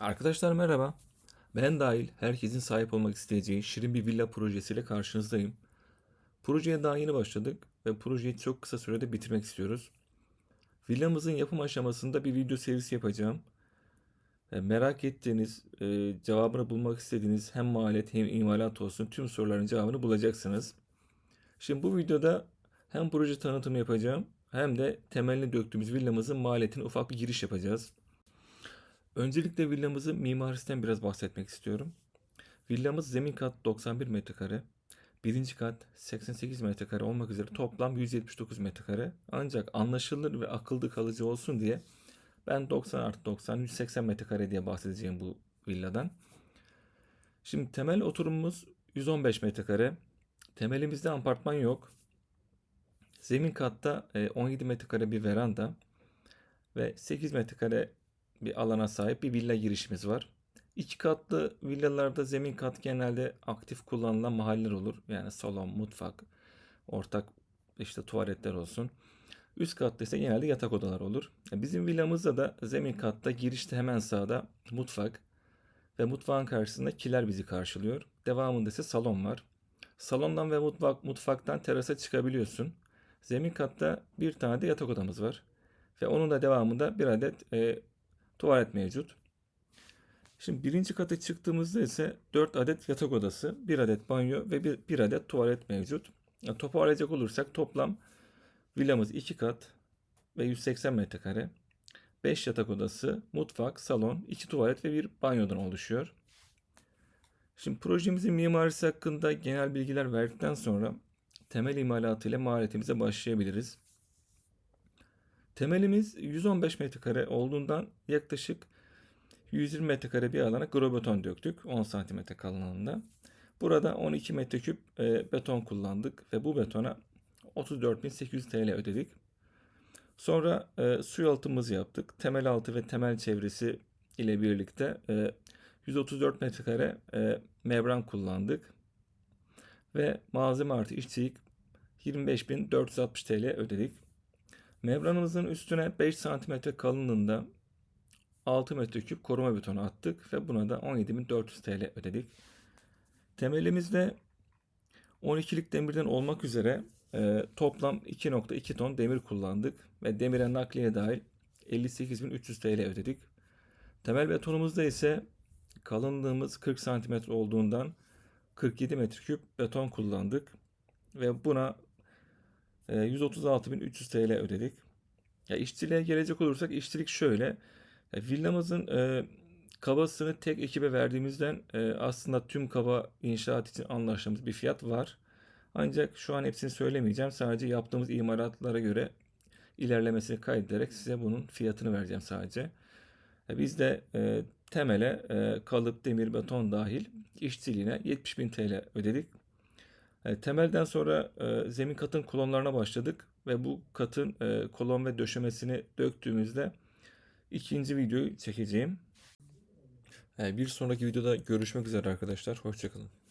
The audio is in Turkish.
Arkadaşlar merhaba. Ben dahil herkesin sahip olmak isteyeceği şirin bir villa projesiyle karşınızdayım. Projeye daha yeni başladık ve projeyi çok kısa sürede bitirmek istiyoruz. Villamızın yapım aşamasında bir video serisi yapacağım. E, Merak ettiğiniz, e, cevabını bulmak istediğiniz hem maliyet hem imalat olsun tüm soruların cevabını bulacaksınız. Şimdi bu videoda hem proje tanıtımı yapacağım hem de temelini döktüğümüz villamızın maliyetine ufak bir giriş yapacağız. Öncelikle villamızın mimarisinden biraz bahsetmek istiyorum. Villamız zemin kat 91 metrekare, birinci kat 88 metrekare olmak üzere toplam 179 metrekare. Ancak anlaşılır ve akılda kalıcı olsun diye ben 90 artı 90 180 metrekare diye bahsedeceğim bu villadan. Şimdi temel oturumumuz 115 metrekare. Temelimizde apartman yok. Zemin katta e, 17 metrekare bir veranda ve 8 metrekare bir alana sahip bir villa girişimiz var. İki katlı villalarda zemin kat genelde aktif kullanılan mahalleler olur. Yani salon, mutfak, ortak işte tuvaletler olsun. Üst katta ise genelde yatak odalar olur. Bizim villamızda da zemin katta girişte hemen sağda mutfak ve mutfağın karşısında kiler bizi karşılıyor. Devamında ise salon var. Salondan ve mutfak, mutfaktan terasa çıkabiliyorsun. Zemin katta bir tane de yatak odamız var. Ve onun da devamında bir adet e, tuvalet mevcut. Şimdi birinci kata çıktığımızda ise 4 adet yatak odası, 1 adet banyo ve 1, bir adet tuvalet mevcut. Yani toparlayacak olursak toplam villamız 2 kat ve 180 metrekare. 5 yatak odası, mutfak, salon, 2 tuvalet ve bir banyodan oluşuyor. Şimdi projemizin mimarisi hakkında genel bilgiler verdikten sonra temel imalatı ile maliyetimize başlayabiliriz. Temelimiz 115 metrekare olduğundan yaklaşık 120 metrekare bir alana grobeton döktük 10 santimetre kalınlığında. Burada 12 metreküp e, beton kullandık ve bu betona 34.800 TL ödedik. Sonra e, su yalıtımımızı yaptık. Temel altı ve temel çevresi ile birlikte e, 134 metrekare e, membran kullandık. Ve malzeme artı işçilik 25.460 TL ödedik. Membranımızın üstüne 5 cm kalınlığında 6 metreküp koruma betonu attık ve buna da 17.400 TL ödedik. Temelimizde 12'lik demirden olmak üzere e, toplam 2.2 ton demir kullandık ve demire nakliye dahil 58.300 TL ödedik. Temel betonumuzda ise kalınlığımız 40 cm olduğundan 47 metreküp beton kullandık ve buna 136.300 TL ödedik. Ya işçiliğe gelecek olursak işçilik şöyle. Ya villamızın e, kabasını tek ekibe verdiğimizden e, aslında tüm kaba inşaat için anlaştığımız bir fiyat var. Ancak şu an hepsini söylemeyeceğim. Sadece yaptığımız imalatlara göre ilerlemesini kaydederek size bunun fiyatını vereceğim sadece. E, biz de e, temele e, kalıp demir beton dahil işçiliğine 70.000 TL ödedik. E, temelden sonra e, zemin katın kolonlarına başladık ve bu katın e, kolon ve döşemesini döktüğümüzde ikinci videoyu çekeceğim. Bir sonraki videoda görüşmek üzere arkadaşlar. Hoşçakalın.